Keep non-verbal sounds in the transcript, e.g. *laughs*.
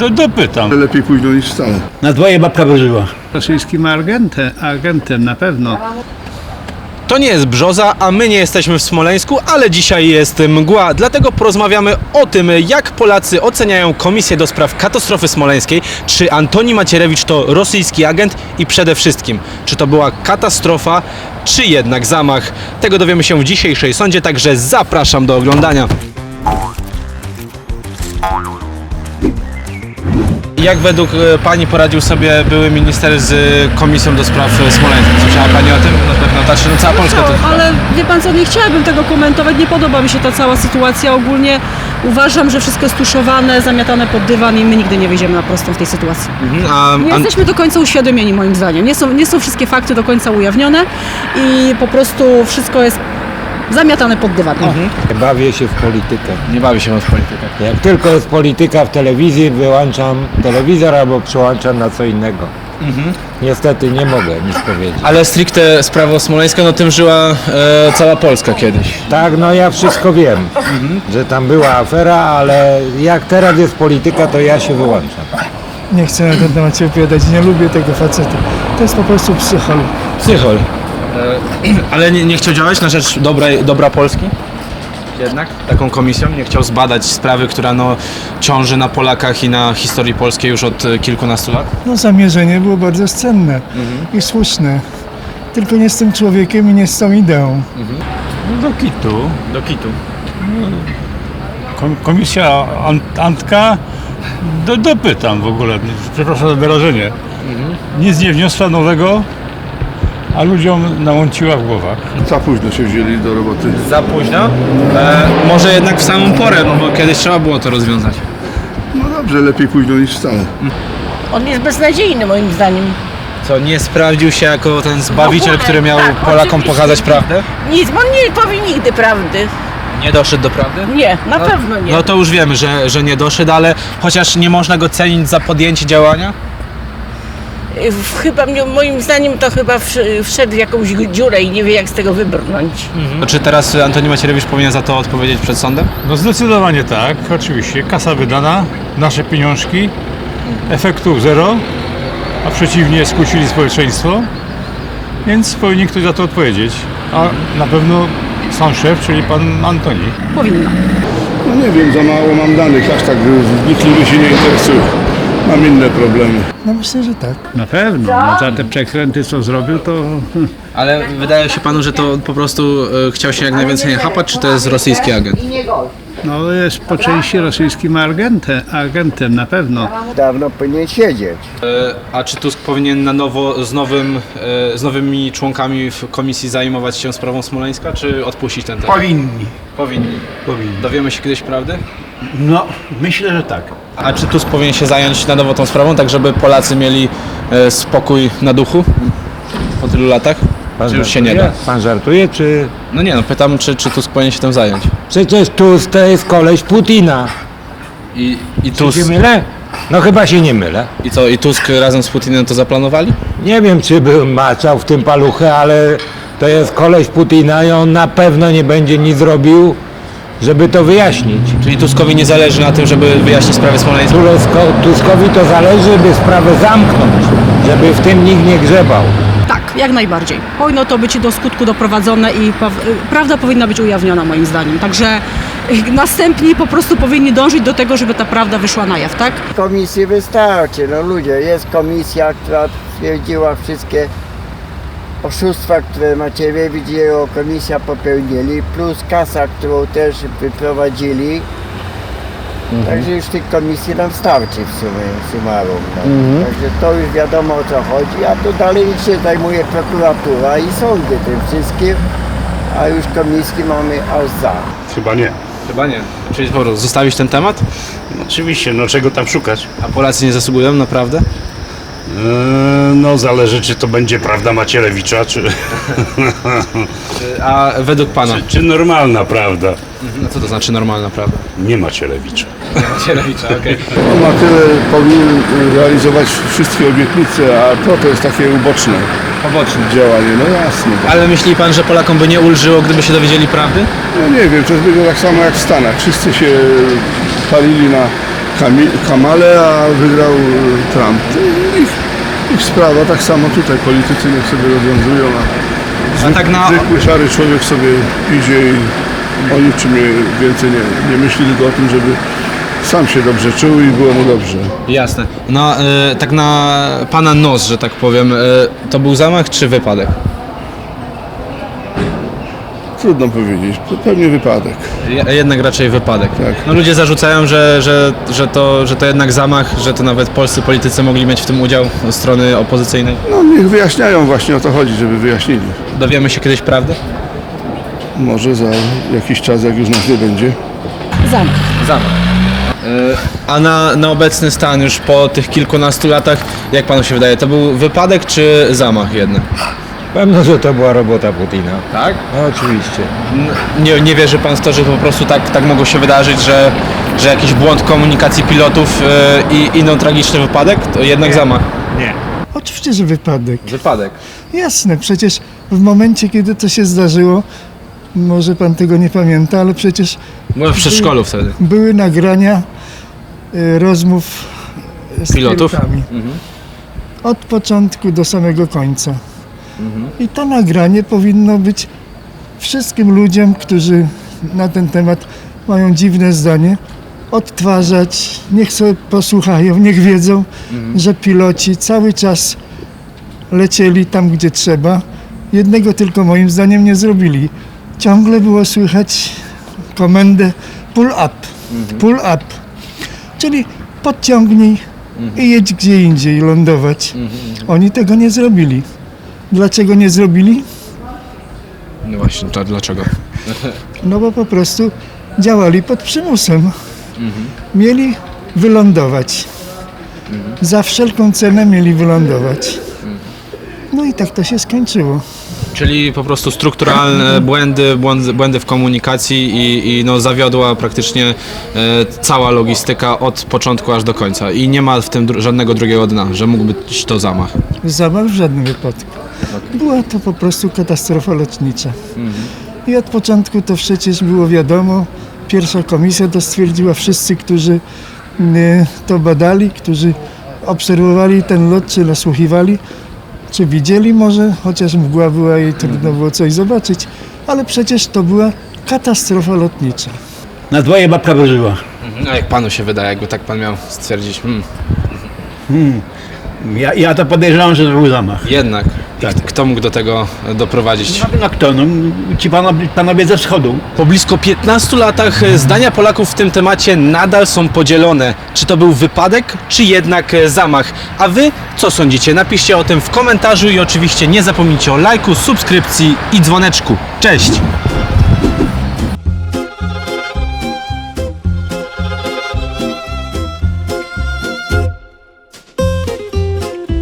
Do, dopytam. Lepiej późno niż wcale. Na dwoje babka wyżyła. Rosyjskim agentem, agentem na pewno. To nie jest brzoza, a my nie jesteśmy w Smoleńsku, ale dzisiaj jest mgła. Dlatego porozmawiamy o tym, jak Polacy oceniają Komisję do Spraw Katastrofy Smoleńskiej, czy Antoni Macierewicz to rosyjski agent i przede wszystkim, czy to była katastrofa, czy jednak zamach. Tego dowiemy się w dzisiejszej sądzie, także zapraszam do oglądania. Jak według e, Pani poradził sobie były minister z e, Komisją do Spraw Smoleńskiej? Słyszała Pani o tym? Na pewno, znaczy no cała Polska to... Ale wie pan co, nie chciałabym tego komentować, nie podoba mi się ta cała sytuacja. Ogólnie uważam, że wszystko jest tuszowane, zamiatane pod dywan i my nigdy nie wyjdziemy na prostą w tej sytuacji. Mhm, A, Nie a, jesteśmy do końca uświadomieni moim zdaniem. Nie są, nie są wszystkie fakty do końca ujawnione i po prostu wszystko jest zamiatane pod dywan. O. Nie bawię się w politykę. nie bawi się w politykę. Jak tylko jest polityka w telewizji, wyłączam telewizor albo przełączam na co innego. Niestety nie mogę nic powiedzieć. Ale stricte sprawa smoleńska, no tym żyła e, cała Polska kiedyś. Tak, no ja wszystko wiem, że tam była afera, ale jak teraz jest polityka, to ja się wyłączam. Nie chcę na ten temat się wypowiadać, nie lubię tego faceta. To jest po prostu psychol. Psychol. E, *clears throat* ale nie, nie chciał działać na rzecz dobrej, dobra Polski? Jednak? Taką komisją? Nie chciał zbadać sprawy, która no, ciąży na Polakach i na historii polskiej już od e, kilkunastu lat? No zamierzenie było bardzo cenne i słuszne. Tylko nie z tym człowiekiem i nie z tą ideą. No do kitu. Do kitu. Kom, komisja Ant, Antka. Do, dopytam w ogóle. Przepraszam za wyrażenie. Nic nie wniosła nowego, a ludziom namąciła w głowach. Za późno się wzięli do roboty. Za późno? E, może jednak w samą porę, no bo kiedyś trzeba było to rozwiązać. No dobrze, lepiej późno niż wcale. On jest beznadziejny moim zdaniem. Co, nie sprawdził się jako ten zbawiciel, ogóle, który miał tak, Polakom oczywiście. pokazać prawdę? Nic, bo on nie powie nigdy prawdy. Nie doszedł do prawdy? Nie, na pewno nie. No to już wiemy, że, że nie doszedł, ale chociaż nie można go cenić za podjęcie działania? Chyba moim zdaniem to chyba wsz- wszedł w jakąś dziurę i nie wie jak z tego wybrnąć. To Czy teraz Antoni Macierewicz powinien za to odpowiedzieć przed sądem? No zdecydowanie tak, oczywiście. Kasa wydana, nasze pieniążki, efektów zero, a przeciwnie skłócili społeczeństwo, więc powinien ktoś za to odpowiedzieć. A na pewno sam szef, czyli pan Antoni. Powinno. No nie wiem, za mało mam danych, aż tak wnikliwie się nie interesuję. Mam inne problemy. No myślę, że tak. Na pewno. No, za te przekręty, co zrobił, to Ale wydaje się panu, że to po prostu e, chciał się jak najwięcej chapać, czy to jest rosyjski agent? no, jest po części rosyjskim agentem, agentem na pewno. dawno powinien siedzieć. E, A czy Tusk powinien na nowo z, nowym, e, z nowymi członkami w komisji zajmować się sprawą Smoleńska, czy odpuścić ten temat? Powinni. Powinni. Powinni. Dowiemy się kiedyś prawdy? No, myślę, że tak. A czy Tusk powinien się zająć na nowo tą sprawą, tak żeby Polacy mieli e, spokój na duchu po tylu latach? Pan Czy już się nie żartuje? da? Pan żartuje, czy... No nie no, pytam, czy, czy Tusk powinien się tym zająć. Przecież Tusk to jest koleś Putina. I, i, Czy się mylę? No chyba się nie mylę. I co, i Tusk razem z Putinem to zaplanowali? Nie wiem, czy był maczał w tym paluchę, ale to jest koleś Putina i on na pewno nie będzie nic robił, żeby to wyjaśnić. Czyli Tuskowi nie zależy na tym, żeby wyjaśnić sprawę smoleńską? Tusko- Tuskowi to zależy, by sprawę zamknąć, żeby w tym nikt nie grzebał. Tak, jak najbardziej. Powinno to być do skutku doprowadzone i pa- prawda powinna być ujawniona moim zdaniem. Także y, następni po prostu powinni dążyć do tego, żeby ta prawda wyszła na jaw, tak? Komisji wystarczy, no ludzie, jest komisja, która stwierdziła wszystkie oszustwa, które Macierewicz i jego komisja popełnili, plus kasa, którą też wyprowadzili. Także już tych komisji nam starczy w sumie, summarum. No. Także to już wiadomo o co chodzi, a tu dalej się zajmuje prokuratura i sądy tym wszystkim, a już komisji mamy aż za. Chyba nie. Chyba nie. Czyli po prostu zostawić ten temat? Oczywiście, no czego tam szukać? A Polacy nie zasługują naprawdę? Eee, no zależy, czy to będzie prawda Macierewicza, czy, A według pana? czy, czy normalna prawda. No co to znaczy normalna prawda? Nie Macierewicza. Macierewicza, okej. Ma tyle, powinien realizować wszystkie obietnice, a to to jest takie uboczne Poboczny. działanie. No jasne. Ale myśli pan, że Polakom by nie ulżyło, gdyby się dowiedzieli prawdy? No nie wiem, to będzie tak samo jak w Stanach. Wszyscy się palili na Kami- Kamale, a wygrał e, Trump. To Ich, sprawa, tak samo tutaj politycy niech sobie rozwiązują, a tak na, zwykły szary człowiek sobie idzie i o niczym nie, więcej nie, nie myśli, tylko o tym, żeby sam się dobrze czuł i było mu dobrze. Jasne. No, e, tak na pana nos, że tak powiem, e, to był zamach czy wypadek? Trudno powiedzieć, to pewnie wypadek. Je- Jednak raczej wypadek. Tak. No ludzie zarzucają, że, że, że, to, że to jednak zamach, że to nawet polscy politycy mogli mieć w tym udział ze strony opozycyjnej. No niech wyjaśniają właśnie o to chodzi, żeby wyjaśnili. Dowiemy się kiedyś prawdy? Może za jakiś czas, jak już nas nie będzie. Zamach. Zamach. E, A na, na obecny stan już po tych kilkunastu latach, jak panu się wydaje, to był wypadek czy zamach jednak? Pewno, że to była robota Putina. Tak? No oczywiście. Nie, nie wierzy pan w to, że po prostu tak, tak mogło się wydarzyć, że, że jakiś błąd komunikacji pilotów e, i, i no tragiczny wypadek? To jednak zamach. Oczywiście, że wypadek. Wypadek. Jasne, przecież w momencie, kiedy to się zdarzyło, może pan tego nie pamięta, ale przecież Byłem w przedszkolu wtedy. były nagrania e, rozmów z Pilotów? pilotami. Od początku do samego końca. I to nagranie powinno być wszystkim ludziom, którzy na ten temat mają dziwne zdanie, odtwarzać, niech sobie posłuchają, niech wiedzą, że piloci cały czas lecieli tam, gdzie trzeba. Jednego tylko moim zdaniem nie zrobili. Ciągle było słychać komendę pull up, pull up, czyli podciągnij i jedź gdzie indziej lądować. Oni tego nie zrobili. Dlaczego nie zrobili? No właśnie, to dlaczego? *laughs* No bo po prostu działali pod przymusem. Mieli wylądować. Za wszelką cenę mieli wylądować. No i tak to się skończyło. Czyli po prostu strukturalne błędy, błędy, błędy w komunikacji i, i no zawiodła praktycznie e, cała logistyka od początku aż do końca. I nie ma w tym dru- żadnego drugiego dna, że mógł być to zamach. Zamach w żadnym wypadku. Była to po prostu katastrofa lotnicza. I od początku to przecież było wiadomo. Pierwsza komisja to stwierdziła, wszyscy, którzy y, to badali, którzy obserwowali ten lot, czy nasłuchiwali, czy widzieli może, chociaż mgła była i trudno było coś zobaczyć, ale przecież to była katastrofa lotnicza. Na dwoje babka wyżyła. A jak panu się wydaje, jakby tak pan miał stwierdzić? Hmm, Ja, ja to podejrzewam, że to był zamach. jednak. Tak. Kto mógł do tego doprowadzić? No, no kto? No, ci panowie, panowie ze wschodu. Po blisko 15 latach e, zdania Polaków w tym temacie nadal są podzielone. Czy to był wypadek, czy jednak e, zamach? A wy co sądzicie? Napiszcie o tym w komentarzu i oczywiście nie zapomnijcie o lajku, subskrypcji i dzwoneczku. Cześć!